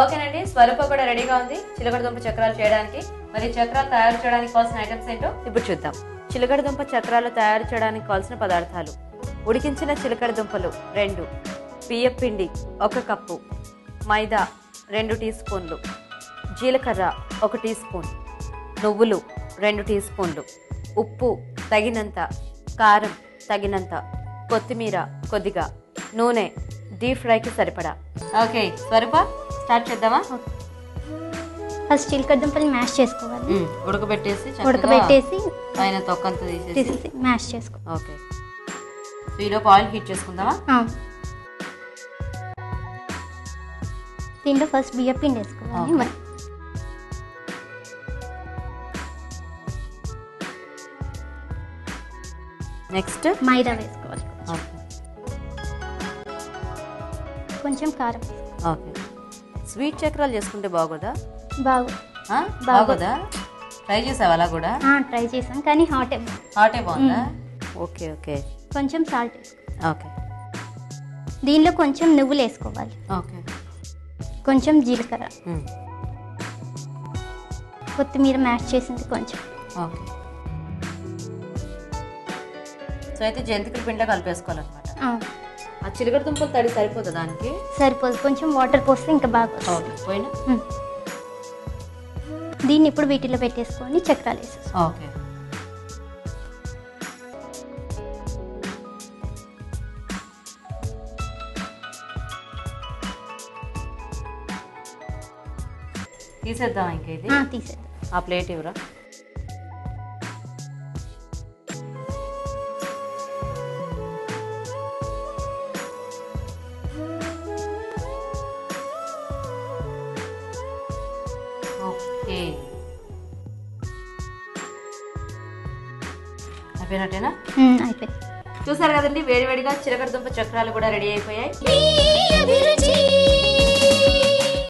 ఓకేనండి స్వరూప కూడా రెడీగా ఉంది. చిలకడ దుంప చక్రాలు చేయడానికి. మరి చక్రాలు తయారు చేయడానికి కావాల్సిన ఐటమ్స్ ఏంటో ఇప్పుడు చూద్దాం. చిలకడ దుంప చక్రాలు తయారు చేయడానికి కావాల్సిన పదార్థాలు. ఉడికించిన చిలకడ దుంపలు రెండు. బియ్యం పిండి ఒక కప్పు. మైదా రెండు టీ స్పూన్లు. జీలకర్ర ఒక టీ స్పూన్. నువ్వులు రెండు టీ స్పూన్లు. ఉప్పు తగినంత కారం తగినంత కొత్తిమీర కొద్దిగా నూనె డీప్ ఫ్రైకి సరిపడా. ఓకే స్వరూప స్టార్ట్ చేద్దామా? ఫస్ట్ చిలకడ దుంపలు మ్యాష్ చేసుకోవాలి. ఉడకబెట్టేసి చక్కగా ఉడకబెట్టేసి పైన తొక్కంతా తీసేసి మ్యాష్ చేసుకో. ఓకే. సో ఈలోపు ఆయిల్ హీట్ చేసుకుందామా. దీంట్లో ఫస్ట్ బియ్య పిండి వేసుకోవాలి. నెక్స్ట్? మైదా వేసుకోవాలి. ఓకే. కొంచెం కారం. ఓకే. స్వీట్ చక్రాలు చేసుకుంటే బాగోదా? బాగు? బాగోదా. ట్రై చేసావా అలా కూడా? ట్రై చేసాం కానీ హాట్ హాటే బాగుందా? Okay okay. కొంచెం సాల్ట్ ఓకే. దీనిలో కొంచెం నువ్వులు వేసుకోవాలి. ఓకే. కొంచెం జీలకర్ర. కొత్తిమీర మ్యాష్ చేసింది కొంచెం. ఓకే. సో అయితే జంతికల పిండి కలిపేసుకోవాలన్నమాట. ఆ, చిలకడ దుంపలు తడి సరిపోతుంది దానికి? సరిపోదు. కొంచెం వాటర్ పోస్తే ఇంకా బాగా. ఓకే పోయినా. దీన్ని ఇప్పుడు వీటిలో పెట్టేసుకొని చక్రాలు వేసేసుకో. ఓకే. తీసేద్దాం ఇంక ఇది తీసేద్దాం. ఆ ప్లేట్ ఇవ్వరా? ఓకే అయిపోయినట్టేనా? ఉమ్, అయిపోయింది చూసారు కదండి వేడివేడిగా చిలకడ దుంప చక్రాలు కూడా రెడీ అయిపోయాయి.